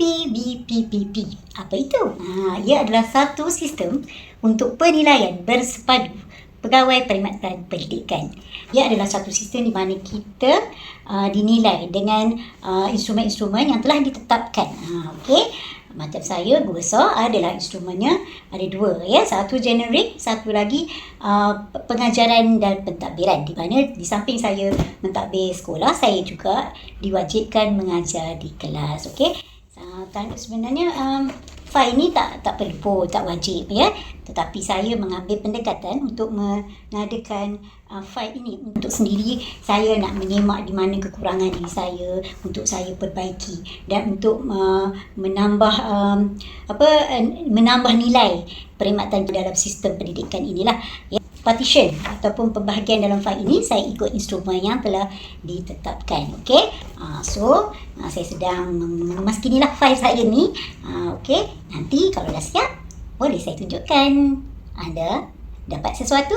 PPP. Apa itu? Ha, ia adalah satu sistem untuk penilaian bersepadu pegawai perkhidmatan pendidikan. Ia adalah satu sistem di mana kita uh, dinilai dengan uh, instrumen-instrumen yang telah ditetapkan. Ha, Okey. Macam saya, besar adalah instrumennya ada dua ya. Satu generik, satu lagi uh, pengajaran dan pentadbiran. Di mana di samping saya mentadbir sekolah, saya juga diwajibkan mengajar di kelas. Okey. Uh, sebenarnya um, file ni tak tak perlu tak wajib ya. Tetapi saya mengambil pendekatan untuk mengadakan uh, file ini untuk sendiri. Saya nak menyemak di mana kekurangan diri saya untuk saya perbaiki dan untuk uh, menambah um, apa uh, menambah nilai perkhidmatan dalam sistem pendidikan inilah ya partition ataupun pembahagian dalam file ini saya ikut instrumen yang telah ditetapkan okey? Uh, so uh, saya sedang memaskinilah file saya ni. Uh, okey? Nanti kalau dah siap boleh saya tunjukkan anda dapat sesuatu